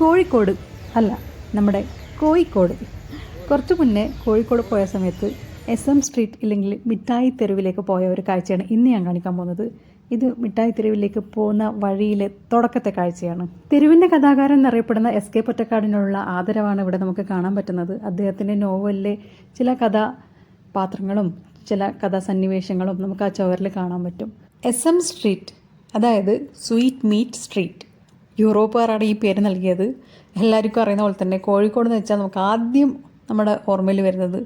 കോഴിക്കോട് അല്ല നമ്മുടെ കോഴിക്കോട്. കുറച്ച് മുന്നേ കോഴിക്കോട് പോയ സമയത്ത് എസ് എം സ്ട്രീറ്റ് ഇല്ലെങ്കിൽ മിഠായി തെരുവിലേക്ക് പോയ ഒരു കാഴ്ചയാണ് ഇന്ന് ഞാൻ കാണിക്കാൻ പോകുന്നത്. ഇത് മിഠായി തെരുവിലേക്ക് പോകുന്ന വഴിയിലെ തുടക്കത്തെ കാഴ്ചയാണ്. തെരുവിന്റെ കഥാകാരൻ എന്നറിയപ്പെടുന്ന എസ് കെ പൊറ്റക്കാടിനുള്ള ആദരവാണ് ഇവിടെ നമുക്ക് കാണാൻ പറ്റുന്നത്. അദ്ദേഹത്തിന്റെ നോവലിലെ ചില കഥാപാത്രങ്ങളും ചില കഥാസന്നിവേശങ്ങളും നമുക്ക് ആ ചുവരിൽ കാണാൻ പറ്റും. എസ് എം സ്ട്രീറ്റ് അതായത് സ്വീറ്റ് മീറ്റ് സ്ട്രീറ്റ് യൂറോപ്പുകാരാണ് ഈ പേര് നൽകിയത്. എല്ലാവർക്കും അറിയുന്ന പോലെ തന്നെ കോഴിക്കോട് എന്ന് വെച്ചാൽ നമുക്ക് ആദ്യം നമ്മുടെ ഓർമ്മയിൽ വരുന്നത്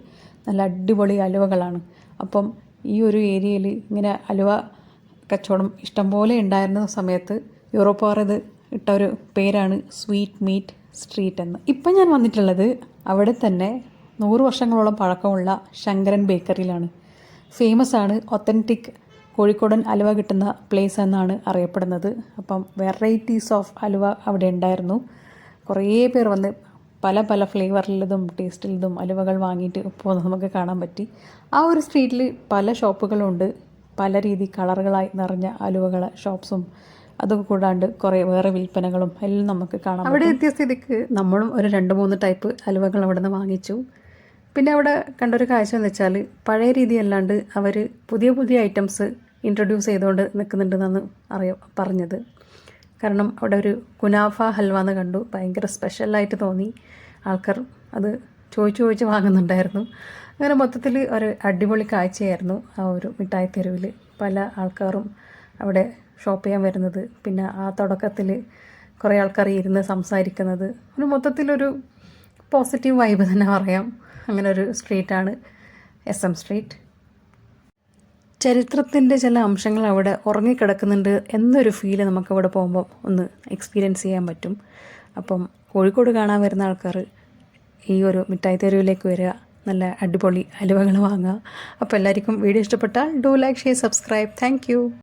നല്ല അടിപൊളി അലുവകളാണ്. അപ്പം ഈ ഒരു ഏരിയയിൽ ഇങ്ങനെ അലുവ കച്ചവടം ഇഷ്ടംപോലെ ഉണ്ടായിരുന്ന സമയത്ത് യൂറോപ്പുകാർ ഇത് ഇട്ട ഒരു പേരാണ് സ്വീറ്റ് മീറ്റ് സ്ട്രീറ്റ് എന്ന്. ഇപ്പം ഞാൻ വന്നിട്ടുള്ളത് അവിടെ തന്നെ നൂറ് വർഷങ്ങളോളം പഴക്കമുള്ള ശങ്കരൻ ബേക്കറിയിലാണ്. ഫേമസ് ആണ് ഒത്തന്റിക് കോഴിക്കോടൻ അലുവ കിട്ടുന്ന പ്ലേസ് എന്നാണ് അറിയപ്പെടുന്നത്. അപ്പം വെറൈറ്റീസ് ഓഫ് അലുവ അവിടെ ഉണ്ടായിരുന്നു. കുറേ പേർ വന്ന് പല പല ഫ്ലേവറിലതും ടേസ്റ്റിലതും അലുവകൾ വാങ്ങിയിട്ട് പോകുന്നത് നമുക്ക് കാണാൻ പറ്റി. ആ ഒരു സ്ട്രീറ്റിൽ പല ഷോപ്പുകളുണ്ട് പല രീതി കളറുകളായി നിറഞ്ഞ അലുവകൾ ഷോപ്സും അതൊക്കെ കൂടാണ്ട് കുറേ വേറെ വിൽപ്പനകളും എല്ലാം നമുക്ക് കാണാം അവിടെ എത്തിയ സ്ഥിതിക്ക് നമ്മളും ഒരു രണ്ട് മൂന്ന് ടൈപ്പ് അലുവകൾ അവിടെ നിന്ന് വാങ്ങിച്ചു. പിന്നെ അവിടെ കണ്ടൊരു കാഴ്ച എന്ന് വെച്ചാൽ പഴയ രീതിയല്ലാണ്ട് അവർ പുതിയ പുതിയ ഐറ്റംസ് ഇൻട്രൊഡ്യൂസ് ചെയ്തുകൊണ്ട് നിൽക്കുന്നുണ്ടെന്നാണ് അറിയ പറഞ്ഞത്. കാരണം അവിടെ ഒരു കുനാഫ ഹൽവ എന്ന് കണ്ടു. ഭയങ്കര സ്പെഷ്യലായിട്ട് തോന്നി. ആൾക്കാർ അത് ചോദിച്ചു ചോദിച്ച് വാങ്ങുന്നുണ്ടായിരുന്നു. അങ്ങനെ മൊത്തത്തിൽ ഒരു അടിപൊളി കാഴ്ചയായിരുന്നു ആ ഒരു മിഠായി തെരുവിൽ. പല ആൾക്കാരും അവിടെ ഷോപ്പ് ചെയ്യാൻ വരുന്നത്. പിന്നെ ആ തുടക്കത്തിൽ കുറേ ആൾക്കാർ ഇരുന്ന് സംസാരിക്കുന്നത്. ഒരു മൊത്തത്തിലൊരു പോസിറ്റീവ് വൈബ് തന്നെ പറയാം. അങ്ങനെ ഒരു സ്ട്രീറ്റാണ് എസ് എം സ്ട്രീറ്റ് ചരിത്രത്തിന്റെ ചില അംശങ്ങൾ അവിടെ ഉറങ്ങിക്കിടക്കുന്നുണ്ട് എന്നൊരു ഫീൽ നമുക്കവിടെ പോകുമ്പോൾ ഒന്ന് എക്സ്പീരിയൻസ് ചെയ്യാൻ പറ്റും. അപ്പം കോഴിക്കോട് കാണാൻ വരുന്ന ആൾക്കാർ ഈ ഒരു മിഠായി തെരുവിലേക്ക് വരിക നല്ല അടിപൊളി അലുവകൾ വാങ്ങുക. അപ്പോൾ എല്ലാവർക്കും വീഡിയോ ഇഷ്ടപ്പെട്ടാൽ do like share subscribe thank